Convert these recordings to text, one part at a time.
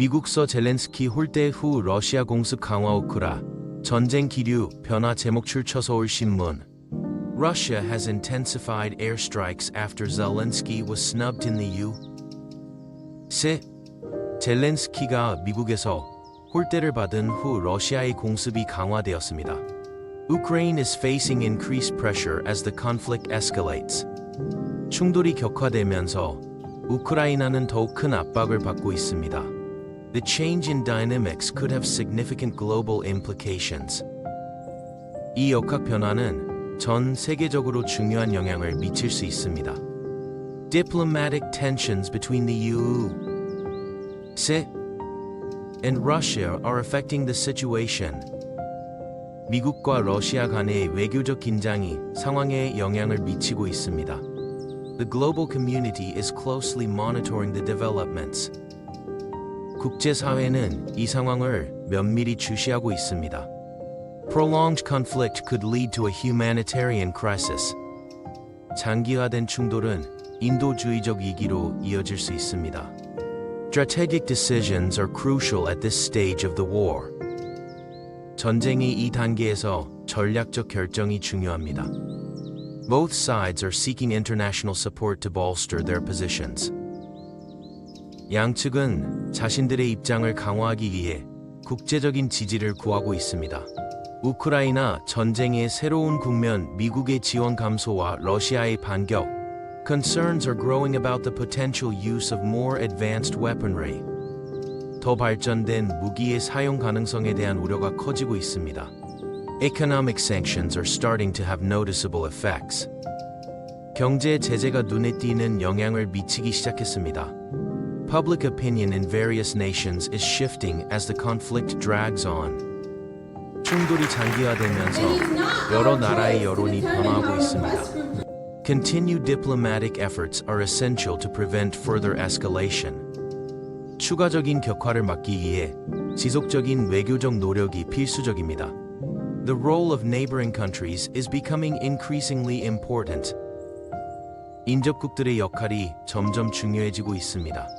미국서 젤렌스키 홀대 후 러시아 공습 강화 우크라 전쟁 기류 변화 제목 출처 서울신문 Russia has intensified airstrikes after Zelensky was snubbed in the U.S. 젤렌스키가 미국에서 홀대를 받은 후 러시아의 공습이 강화되었습니다. Ukraine is facing increased pressure as the conflict escalates. 충돌이 격화되면서 우크라이나는 더욱 큰 압박을 받고 있습니다. The change in dynamics could have significant global implications. 이 역학 변화는 전 세계적으로 중요한 영향을 미칠 수 있습니다. Diplomatic tensions between the U.S. and Russia are affecting the situation. 미국과 러시아 간의 외교적 긴장이 상황에 영향을 미치고 있습니다. The global community is closely monitoring the developments. 국제사회는 이 상황을 면밀히 주시하고 있습니다. Prolonged conflict could lead to a humanitarian crisis. 장기화된 충돌은 인도주의적 위기로 이어질 수 있습니다. Strategic decisions are crucial at this stage of the war. 전쟁의 이 단계에서 전략적 결정이 중요합니다. Both sides are seeking international support to bolster their positions. 양측은 자신들의 입장을 강화하기 위해 국제적인 지지를 구하고 있습니다. 우크라이나 전쟁의 새로운 국면, 미국의 지원 감소와 러시아의 반격. Concerns are growing about the potential use of more advanced weaponry. 더 발전된 무기의 사용 가능성에 대한 우려가 커지고 있습니다. Economic sanctions are starting to have noticeable effects. 경제 제재가 눈에 띄는 영향을 미치기 시작했습니다. Public opinion in various nations is shifting as the conflict drags on. 충돌이 장기화되면서 여러 나라의 여론이 변화하고 있습니다. Continued diplomatic efforts are essential to prevent further escalation. 추가적인 격화를 막기 위해 지속적인 외교적 노력이 필수적입니다. The role of neighboring countries is becoming increasingly important. 인접국들의 역할이 점점 중요해지고 있습니다.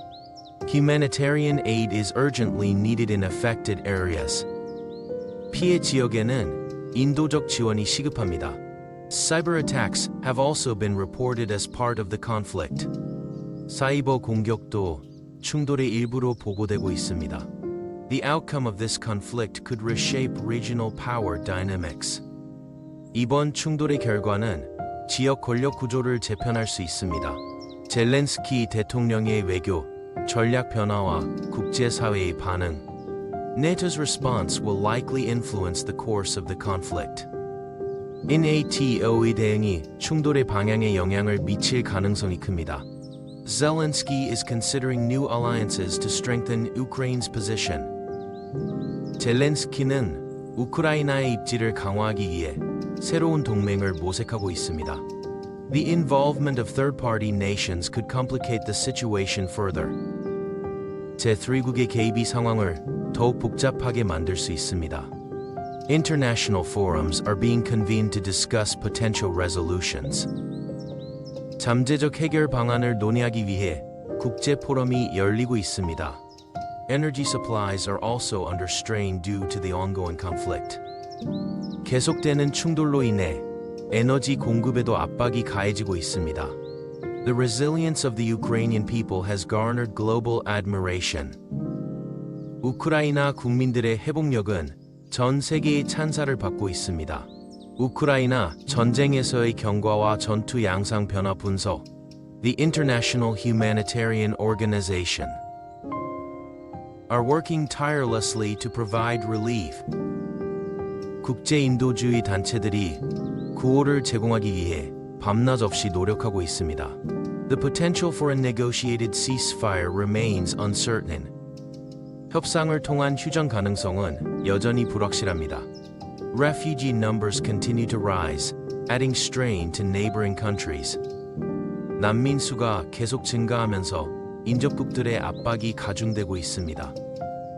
Humanitarian aid is urgently needed in affected areas. 피해 지역에는 인도적 지원이 시급합니다. Cyber attacks have also been reported as part of the conflict. 사이버 공격도 충돌의 일부로 보고되고 있습니다. The outcome of this conflict could reshape regional power dynamics. 이번 충돌의 결과는 지역 권력 구조를 재편할 수 있습니다. 젤렌스키 대통령의 외교, 전략 변화와 국제사회의 반응. NATO's response will likely influence the course of the conflict. NATO의 대응이 충돌의 방향에 영향을 미칠 가능성이 큽니다. Zelensky is considering new alliances to strengthen Ukraine's position. 젤렌스키는 우크라이나의 입지를 강화하기 위해 새로운 동맹을 모색하고 있습니다. The involvement of third-party nations could complicate the situation further. 제3국의 개입이 상황을 더욱 복잡하게 만들 수 있습니다. International forums are being convened to discuss potential resolutions. 잠재적 해결 방안을 논의하기 위해 국제 포럼이 열리고 있습니다. Energy supplies are also under strain due to the ongoing conflict. 계속되는 충돌로 인해 에너지 공급에도 압박이 가해지고 있습니다. The resilience of the Ukrainian people has garnered global admiration. 우크라이나 국민들의 회복력은 전 세계의 찬사를 받고 있습니다. 우크라이나 전쟁에서의 경과와 전투 양상 변화 분석. The International Humanitarian Organization are working tirelessly to provide relief. 국제 인도주의 단체들이 구호를 제공하기 위해 밤낮 없이 노력하고 있습니다. The potential for a negotiated ceasefire remains uncertain. 협상을 통한 휴전 가능성은 여전히 불확실합니다. Refugee numbers continue to rise, adding strain to neighboring countries. 난민 수가 계속 증가하면서 인접국들의 압박이 가중되고 있습니다.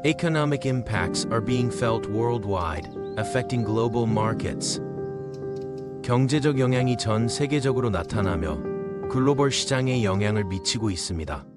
Economic impacts are being felt worldwide, affecting global markets. 경제적 영향이 전 세계적으로 나타나며 글로벌 시장에 영향을 미치고 있습니다.